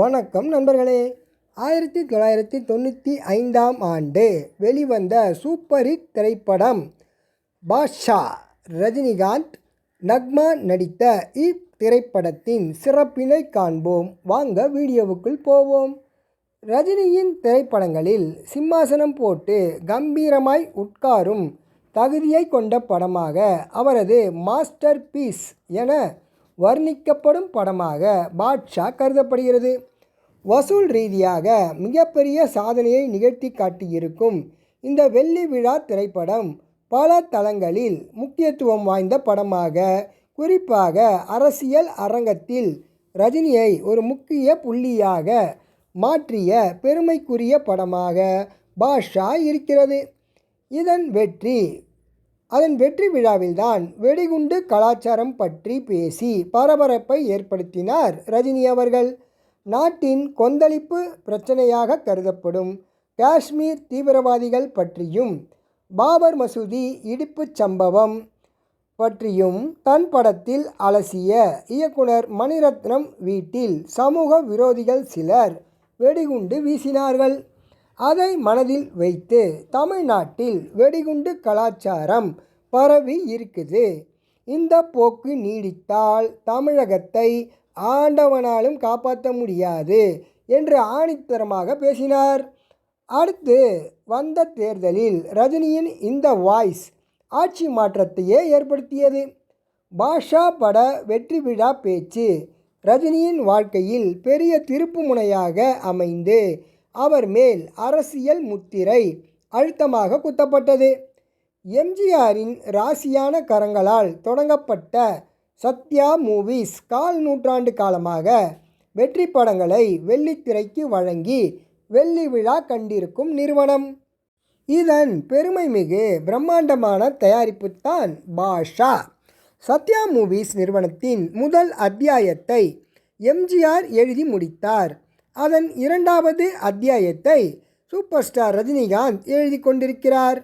வணக்கம் நண்பர்களே. ஆயிரத்தி தொள்ளாயிரத்தி தொண்ணூற்றி ஐந்தாம் ஆண்டு வெளிவந்த சூப்பர் ஹிட் திரைப்படம் பாஷா ரஜினிகாந்த் நக்மா நடித்த இத்திரைப்படத்தின் சிறப்பினை காண்போம். வாங்க வீடியோவுக்குள் போவோம். ரஜினியின் திரைப்படங்களில் சிம்மாசனம் போட்டு கம்பீரமாய் உட்காரும் தகுதியை கொண்ட படமாக அவரது மாஸ்டர் பீஸ் என வர்ணிக்கப்படும் படமாக பாட்ஷா கருதப்படுகிறது. வசூல் ரீதியாக மிகப்பெரிய சாதனையை நிகழ்த்தி காட்டியிருக்கும் இந்த வெள்ளி விழா திரைப்படம் பல தளங்களில் முக்கியத்துவம் வாய்ந்த படமாக குறிப்பாக அரசியல் அரங்கத்தில் ரஜினியை ஒரு முக்கிய புள்ளியாக மாற்றிய பெருமைக்குரிய படமாக பாஷா இருக்கிறது. இதன் வெற்றி அதன் வெற்றி விழாவில்தான் வெடிகுண்டு கலாச்சாரம் பற்றி பேசி பரபரப்பை ஏற்படுத்தினார் ரஜினி அவர்கள். நாட்டின் கொந்தளிப்பு பிரச்சனையாக கருதப்படும் காஷ்மீர் தீவிரவாதிகள் பற்றியும் பாபர் மசூதி இடிப்புச் சம்பவம் பற்றியும் தன் படத்தில் அலசிய இயக்குனர் மணிரத்னம் வீட்டில் சமூக விரோதிகள் சிலர் வெடிகுண்டு வீசினார்கள். அதை மனதில் வைத்து தமிழ்நாட்டில் வெடிகுண்டு கலாச்சாரம் பரவி இருக்குது. இந்த போக்கு நீடித்தால் தமிழகத்தை ஆண்டவனாலும் காப்பாற்ற முடியாது என்று ஆணித்தரமாக பேசினார். அடுத்து வந்த தேர்தலில் ரஜினியின் இந்த வாய்ஸ் ஆட்சி மாற்றத்தையே ஏற்படுத்தியது. பாஷா பட வெற்றி விழா பேச்சு ரஜினியின் வாழ்க்கையில் பெரிய திருப்பு முனையாக அமைந்து அவர் மேல் அரசியல் முத்திரை அழுத்தமாக குத்தப்பட்டது. எம்ஜிஆரின் ராசியான கரங்களால் தொடங்கப்பட்ட சத்யா மூவிஸ் கால் நூற்றாண்டு காலமாக வெற்றி படங்களை வெள்ளித்திரைக்கு வழங்கி வெள்ளி விழா கண்டிருக்கும் நிறுவனம். இதன் பெருமை மிகு பிரம்மாண்டமான தயாரிப்புத்தான் பாஷா. சத்யா மூவிஸ் நிறுவனத்தின் முதல் அத்தியாயத்தை எம்ஜிஆர் எழுதி முடித்தார். அதன் இரண்டாவது அத்தியாயத்தை சூப்பர் ஸ்டார் ரஜினிகாந்த் எழுதி கொண்டிருக்கிறார்.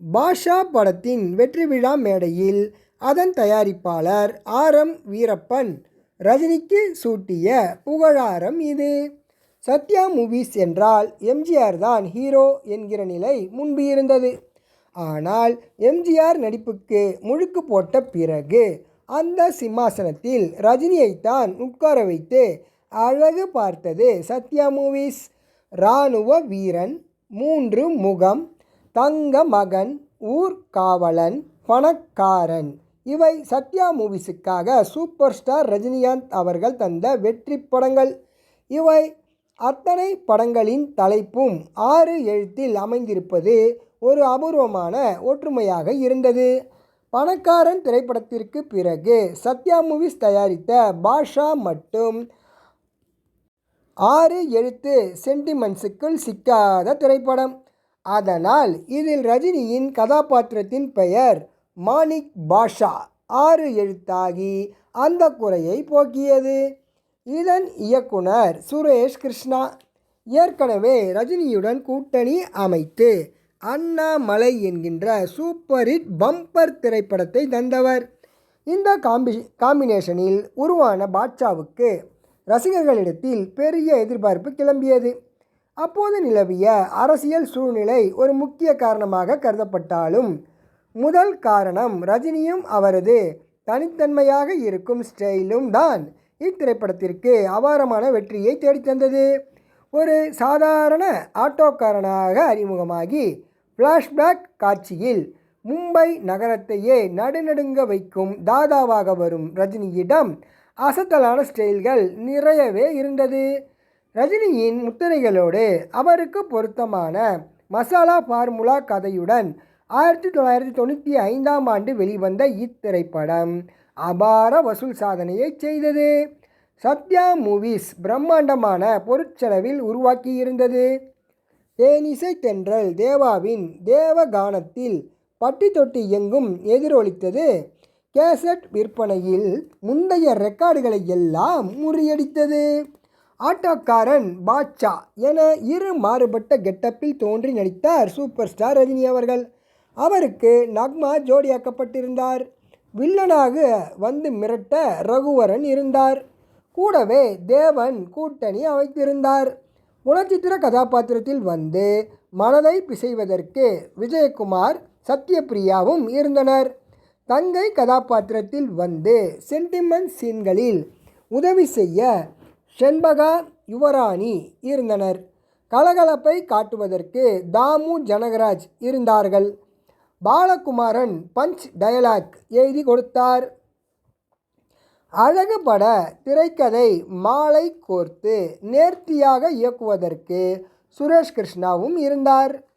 பாஷா படத்தின் வெற்றி விழா மேடையில் அதன் தயாரிப்பாளர் ஆர் எம் வீரப்பன். ரஜினிக்கு சூட்டிய புகழாரம் இது. சத்யா மூவிஸ் என்றால் எம்ஜிஆர் தான் ஹீரோ என்கிற நிலை முன்பு இருந்தது. ஆனால் எம்ஜிஆர் நடிப்புக்கு முழுக்கு போட்ட பிறகு அந்த சிம்மாசனத்தில் ரஜினியைத்தான் உட்கார வைத்து அழகு பார்த்தது. சத்யா மூவிஸ் இராணுவ வீரன் மூன்று முகம் தங்க மகன் ஊர்காவலன் பணக்காரன். இவை சத்யா மூவிஸுக்காக சூப்பர் ஸ்டார் ரஜினிகாந்த் அவர்கள் தந்த வெற்றி படங்கள். இவை அத்தனை படங்களின் தலைப்பும் ஆறு எழுத்தில் அமைந்திருப்பது ஒரு அபூர்வமான ஒற்றுமையாக இருந்தது. பணக்காரன் திரைப்படத்திற்கு பிறகு சத்யா மூவிஸ் தயாரித்த பாஷா மட்டும் ஆறு எழுத்து சென்டிமெண்ட்ஸுக்குள் சிக்காத திரைப்படம். அதனால் இதில் ரஜினியின் கதாபாத்திரத்தின் பெயர் மாணிக் பாஷா. ஆறு எழுத்தாகி அந்த குறையை போக்கியது. இதன் இயக்குனர் சுரேஷ் கிருஷ்ணா. ஏற்கனவே ரஜினியுடன் கூட்டணி அமைத்து அண்ணாமலை என்கின்ற சூப்பர் ஹிட் பம்பர் திரைப்படத்தை தந்தவர். இந்த காம்பி காம்பினேஷனில் உருவான பாட்ஷாவுக்கு ரசிகர்களிடத்தில் பெரிய எதிர்பார்ப்பு கிளம்பியது. அப்போது நிலவிய அரசியல் சூழ்நிலை ஒரு முக்கிய காரணமாக கருதப்பட்டாலும் முதல் காரணம் ரஜினியும் அவரது தனித்தன்மையாக இருக்கும் ஸ்டைலும் தான் இத்திரைப்படத்திற்கு அபாரமான வெற்றியை தேடித்தந்தது ஒரு சாதாரண ஆட்டோக்காரனாக அறிமுகமாகி ஃப்ளாஷ்பேக் காட்சியில் மும்பை நகரத்தையே நடுநடுங்க வைக்கும் தாதாவாக வரும் ரஜினியிடம் அசத்தலான ஸ்டைல்கள் நிறையவே இருந்தது. ரஜினியின் முத்திரைகளோடு அவருக்கு பொருத்தமான மசாலா ஃபார்முலா கதையுடன் ஆயிரத்தி தொள்ளாயிரத்தி தொண்ணூற்றி ஐந்தாம் ஆண்டு வெளிவந்த இத்திரைப்படம் அபார வசூல் சாதனையை செய்தது. சத்யா மூவிஸ் பிரம்மாண்டமான பொருட்செலவில் உருவாக்கியிருந்தது. தேனிசை தென்றல் தேவாவின் தேவகானத்தில் பட்டி தொட்டி எங்கும் எதிரொலித்தது. கேசட் விற்பனையில் முந்தைய ரெக்கார்டுகளை எல்லாம் முறியடித்தது. ஆட்டோக்காரன் பாட்சா என இரு மாறுபட்ட கெட்டப்பில் தோன்றி நடித்தார் சூப்பர் ஸ்டார் ரஜினி அவர்கள். அவருக்கு நக்மா ஜோடியாக்கப்பட்டிருந்தார். வில்லனாக வந்து மிரட்ட ரகுவரன் இருந்தார். கூடவே தேவன் கூட்டணி அமைத்திருந்தார். குணச்சித்திர கதாபாத்திரத்தில் வந்து மனதை பிசைவதற்கு விஜயகுமார் சத்யபிரியாவும் இருந்தனர். தங்கை கதாபாத்திரத்தில் வந்து சென்டிமெண்ட் சீன்களில் உதவி செய்ய செண்பகா யுவராணி இருந்தனர். கலகலப்பை காட்டுவதற்கு தாமு ஜனகராஜ் இருந்தார்கள். பாலகுமாரன் பஞ்ச் டயலாக் எழுதி கொடுத்தார். அழகு பட திரைக்கதை மாலை கோர்த்து நேர்த்தியாக இயக்குவதற்கு சுரேஷ் கிருஷ்ணாவும் இருந்தார்.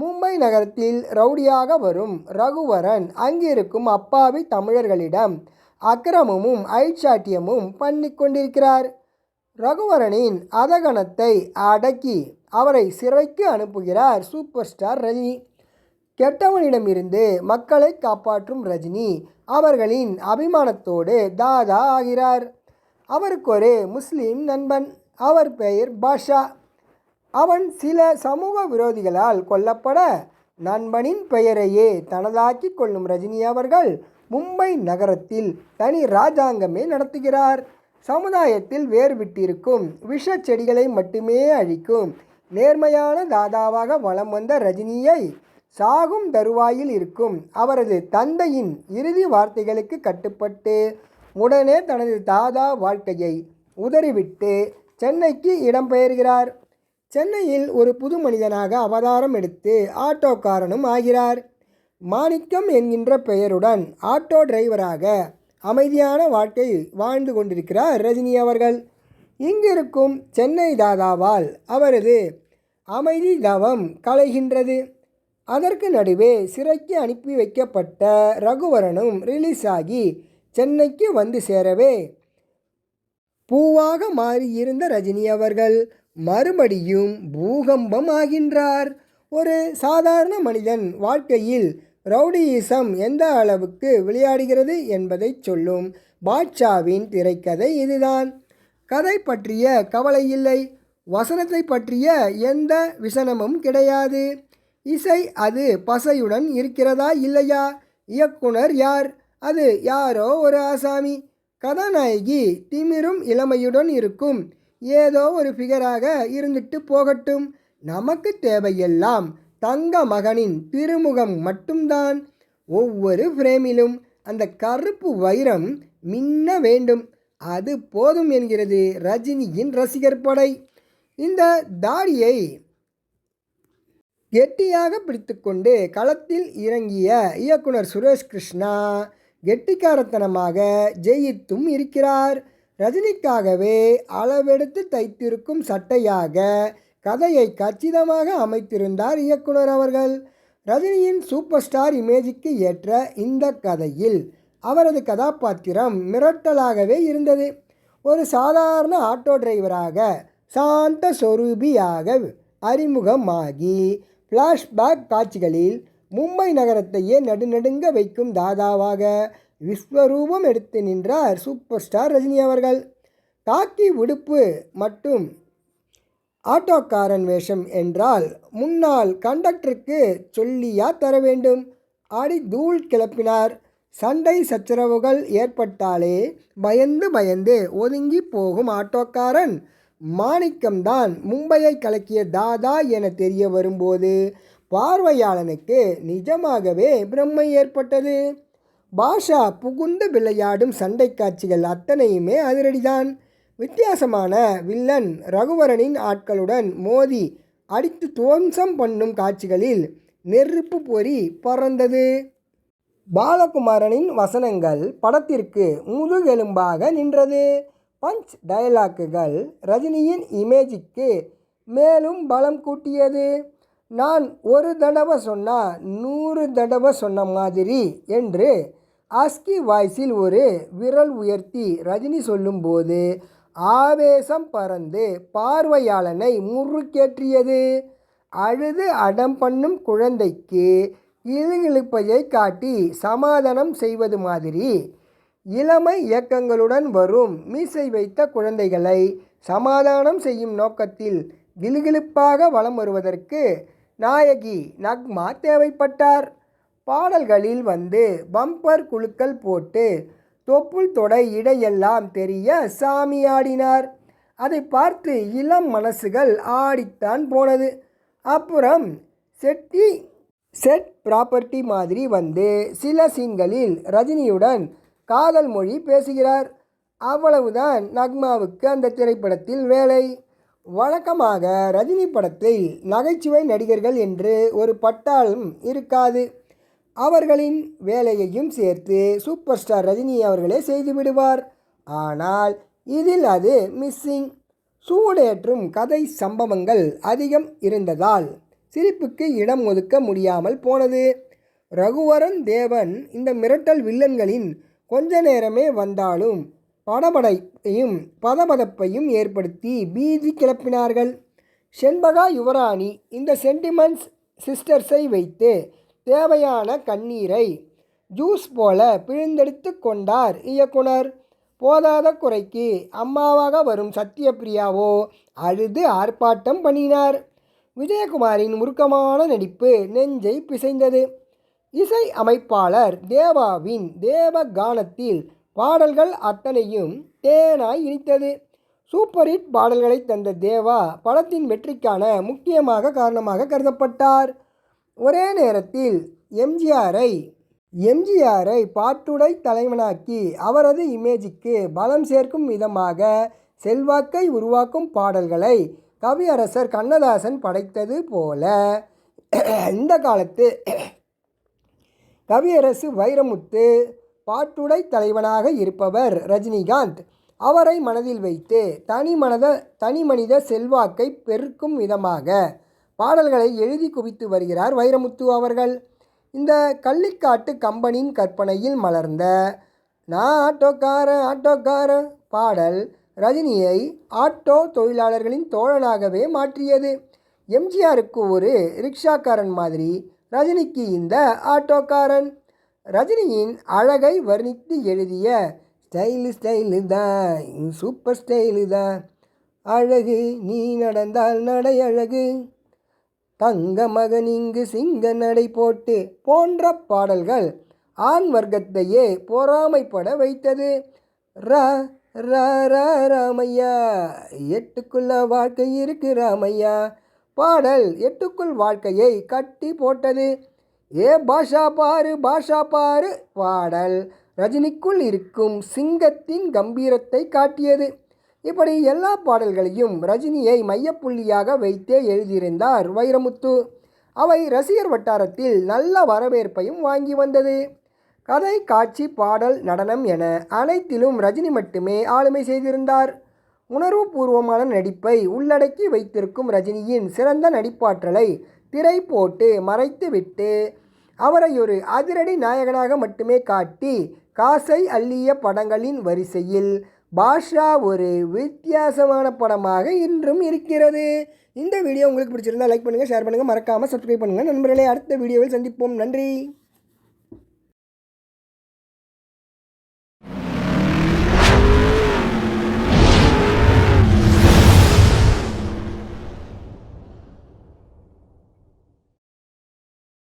மும்பை நகரத்தில் ரவுடியாக வரும் ரகுவரன் அங்கிருக்கும் அப்பாவி தமிழர்களிடம் அக்கிரமமும் ஐச்சாட்டியமும் பண்ணி கொண்டிருக்கிறார். ரகுவரனின் அதகணத்தை அடக்கி அவரை சிறைக்கு அனுப்புகிறார் சூப்பர் ஸ்டார் ரஜினி. கெட்டவனிடமிருந்து மக்களை காப்பாற்றும் ரஜினி அவர்களின் அபிமானத்தோடு தாதா ஆகிறார். அவருக்கு ஒரு முஸ்லீம் நண்பன் அவர் பெயர் பாஷா. அவன் சில சமூக விரோதிகளால் கொல்லப்பட நண்பனின் பெயரையே தனதாக்கி கொள்ளும் ரஜினி அவர்கள் மும்பை நகரத்தில் தனி ராஜாங்கமே நடத்துகிறார். சமுதாயத்தில் வேர்விட்டிருக்கும் விஷ செடிகளை மட்டுமே அழிக்கும் நேர்மையான தாதாவாக வலம் வந்த ரஜினியை சாகும் தருவாயில் இருக்கும் அவரது தந்தையின் இறுதி வார்த்தைகளுக்கு கட்டுப்பட்டு உடனே தனது தாதா வாழ்க்கையை உதறிவிட்டு சென்னைக்கு இடம்பெயர்கிறார். சென்னையில் ஒரு புது மனிதனாக அவதாரம் எடுத்து ஆட்டோக்காரனும் ஆகிறார். மாணிக்கம் என்கின்ற பெயருடன் ஆட்டோ டிரைவராக அமைதியான வாழ்க்கை வாழ்ந்து கொண்டிருக்கிறார் ரஜினி அவர்கள். இங்கிருக்கும் சென்னை தாதாவால் அவரது அமைதி தவம் கலைகின்றது. அதற்கு நடுவே சிறைக்கு அனுப்பி வைக்கப்பட்ட ரகுவரனும் ரிலீஸ் ஆகி சென்னைக்கு வந்து சேரவே பூவாக மாறியிருந்த ரஜினி அவர்கள். மறுபடியும் பூகம்பம் ஆகின்றார் ஒரு சாதாரண மனிதன் வாழ்க்கையில் ரவுடியிசம் எந்த அளவுக்கு விளையாடுகிறது என்பதை சொல்லும் பாட்ஷாவின் திரைக்கதை இதுதான். கதை பற்றிய கவலை இல்லை. வசனத்தை பற்றிய எந்த விசனமும் கிடையாது. இசை அது பசையுடன் இருக்கிறதா இல்லையா? இயக்குனர் யார்? அது யாரோ ஒரு ஆசாமி. கதாநாயகி திமிரும் இளமையுடன் இருக்கும். ஏதோ ஒரு ஃபிகராக இருந்துட்டு போகட்டும். நமக்கு தேவையெல்லாம் தங்க மகனின் திருமுகம் மட்டும்தான். ஒவ்வொரு ஃப்ரேமிலும் அந்த கருப்பு வைரம் மின்ன வேண்டும். அது போதும் என்கிறது ரஜினியின் ரசிகர் படை. இந்த தாடியை கெட்டியாக பிடித்துக்கொண்டு களத்தில் இறங்கிய இயக்குனர் சுரேஷ் கிருஷ்ணா கெட்டிக்காரத்தனமாக ஜெயித்தும் இருக்கிறார். ரஜினிக்காகவே அளவெடுத்து தைத்திருக்கும் சட்டையாக கதையை கச்சிதமாக அமைத்திருந்தார் இயக்குனர் அவர்கள். ரஜினியின் சூப்பர் ஸ்டார் இமேஜுக்கு ஏற்ற இந்த கதையில் அவரது கதாபாத்திரம் மிரட்டலாகவே இருந்தது. ஒரு சாதாரண ஆட்டோ டிரைவராக சாந்த சொரூபியாக அறிமுகமாகி ஃப்ளாஷ்பேக் காட்சிகளில் மும்பை நகரத்தையே நடுநடுங்க வைக்கும் தாதாவாக விஸ்வரூபம் எடுத்து நின்றார் சூப்பர் ஸ்டார் ரஜினி அவர்கள். காக்கி உடுப்பு மட்டும் ஆட்டோக்காரன் வேஷம் என்றால் முன்னால் கண்டக்டருக்கு சொல்லியா தர வேண்டும்? ஆடி தூள் கிளப்பினார். சண்டை சச்சரவுகள் ஏற்பட்டாலே பயந்து பயந்து ஒதுங்கி போகும் ஆட்டோக்காரன். மாணிக்கம்தான் மும்பையை கலக்கிய தாதா என தெரிய வரும்போது பார்வையாளனுக்கு நிஜமாகவே பிரம்மை ஏற்பட்டது. பாஷா புகுந்து விளையாடும் சண்டை காட்சிகள் அத்தனையுமே அதிரடிதான். வித்தியாசமான வில்லன் ரகுவரனின் ஆட்களுடன் மோதி அடித்து துவம்சம் பண்ணும் காட்சிகளில் நெருப்பு பொறி பறந்தது. பாலகுமாரனின் வசனங்கள் படத்திற்கு முதுகெலும்பாக நின்றது. பஞ்ச் டயலாக்குகள் ரஜினியின் இமேஜுக்கு மேலும் பலம் கூட்டியது. நான் ஒரு தடவை சொன்னால் நூறு தடவை சொன்ன மாதிரி என்று ஆஸ்கி வாய்ஸில் ஒரு விரல் உயர்த்தி ரஜினி சொல்லும்போது ஆவேசம் பறந்து பார்வையாளனை முறுக்கேற்றியது. அழுது அடம் பண்ணும் குழந்தைக்கு இழுகிழுப்பையை காட்டி சமாதானம் செய்வது மாதிரி இளமை இயக்கங்களுடன் வரும் மீசை வைத்த குழந்தைகளை சமாதானம் செய்யும் நோக்கத்தில் கிலுகிலுப்பாக வலம் வருவதற்கு நாயகி நக்மா தேவைப்பட்டார். பாடல்களில் வந்து பம்பர் குழுக்கள் போட்டு தொப்புள் தொடை இடையெல்லாம் தெரிய சாமி ஆடினார். அதை பார்த்து இளம் மனசுகள் ஆடித்தான் போனது. அப்புறம் செட்டி செட் ப்ராப்பர்ட்டி மாதிரி வந்து சில சீன்களில் ரஜினியுடன் காதல் மொழி பேசுகிறார். அவ்வளவுதான் நக்மாவுக்கு அந்த திரைப்படத்தில் வேலை. வழக்கமாக ரஜினி படத்தில் நகைச்சுவை நடிகர்கள் என்று ஒரு பட்டாளம் இருக்காது. அவர்களின் வேலையையும் சேர்த்து சூப்பர் ஸ்டார் ரஜினி அவர்களே செய்துவிடுவார் ஆனால் இதில் அது மிஸ்ஸிங் சூடேற்றும் கதை சம்பவங்கள் அதிகம் இருந்ததால் சிரிப்புக்கு இடம் ஒதுக்க முடியாமல் போனது. ரகுவரன் தேவன் இந்த மிரட்டல் வில்லன்களின் கொஞ்ச நேரமே வந்தாலும் படபடைப்பையும் பதபதப்பையும் ஏற்படுத்தி பீதி கிளப்பினார்கள். செண்பகா யுவராணி இந்த சென்டிமெண்ட்ஸ் சிஸ்டர்ஸை வைத்து தேவையான கண்ணீரை ஜூஸ் போல பிழிந்தெடுத்து கொண்டார் இயக்குனர். போதாத குறைக்கு அம்மாவாக வரும் சத்யபிரியாவோ அழுது ஆர்ப்பாட்டம் பண்ணினார். விஜயகுமாரின் உருக்கமான நடிப்பு நெஞ்சை பிசைந்தது. இசை அமைப்பாளர் தேவாவின் தேவ கானத்தில் பாடல்கள் அத்தனையும் தேனாய் இனித்தது. சூப்பர் ஹிட் பாடல்களை தந்த தேவா படத்தின் வெற்றிக்கான முக்கியமாக காரணமாக கருதப்பட்டார். ஒரே நேரத்தில் எம்ஜிஆரை எம்ஜிஆரை பாட்டுடை தலைவனாக்கி அவரது இமேஜுக்கு பலம் சேர்க்கும் விதமாக செல்வாக்கை உருவாக்கும் பாடல்களை கவியரசர் கண்ணதாசன் படைத்தது போல இந்த காலத்து கவியரசு வைரமுத்து பாட்டுடை தலைவனாக இருப்பவர் ரஜினிகாந்த். அவரை மனதில் வைத்து தனி மனத தனி மனித செல்வாக்கை பெருக்கும் விதமாக பாடல்களை எழுதி குவித்து வருகிறார் வைரமுத்து அவர்கள். இந்த கள்ளிக்காட்டு கம்பெனியின் கற்பனையில் மலர்ந்த நான் ஆட்டோக்காரன் ஆட்டோக்காரன் பாடல் ரஜினியை ஆட்டோ தொழிலாளர்களின் தோழனாகவே மாற்றியது. எம்ஜிஆருக்கு ஒரு ரிக்ஷாக்காரன் மாதிரி ரஜினிக்கு இந்த ஆட்டோக்காரன். ரஜினியின் அழகை வர்ணித்து எழுதிய ஸ்டைலு ஸ்டைலு தான் சூப்பர் ஸ்டைலு தான். அழகு நீ நடந்தால் நடை அழகு. தங்க மகன் இங்கு சிங்க நடை போட்டு போன்ற பாடல்கள் ஆண் வர்க்கத்தையே பொறாமைப்பட வைத்தது. ரா ரா ராமையா எட்டுக்குள்ள வாழ்க்கை இருக்கு ராமையா. பாடல் எட்டுக்குள் வாழ்க்கையை கட்டி போட்டது. ஏ பாஷா பாரு பாஷா பாரு பாடல் ரஜினிக்குள் இருக்கும் சிங்கத்தின் கம்பீரத்தை காட்டியது. இப்படி எல்லா பாடல்களையும் ரஜினியை மையப்புள்ளியாக வைத்தே எழுதியிருந்தார் வைரமுத்து. அவை ரசிகர் வட்டாரத்தில் நல்ல வரவேற்பையும் வாங்கி வந்தது. கதை காட்சி பாடல் நடனம் என அனைத்திலும் ரஜினி மட்டுமே ஆளுமை செய்திருந்தார். உணர்வுபூர்வமான நடிப்பை உள்ளடக்கி வைத்திருக்கும் ரஜினியின் சிறந்த நடிப்பாற்றலை திரை போட்டு மறைத்துவிட்டு அவரை ஒரு அதிரடி நாயகனாக மட்டுமே காட்டி காசை அள்ளிய படங்களின் வரிசையில் பாஷா ஒரு வித்தியாசமான படமாக இன்றும் இருக்கிறது. இந்த வீடியோ உங்களுக்கு பிடிச்சிருந்தா லைக் பண்ணுங்கள் ஷேர் பண்ணுங்கள் மறக்காமல் சப்ஸ்கிரைப் பண்ணுங்கள் நண்பர்களே அடுத்த வீடியோவில் சந்திப்போம். நன்றி.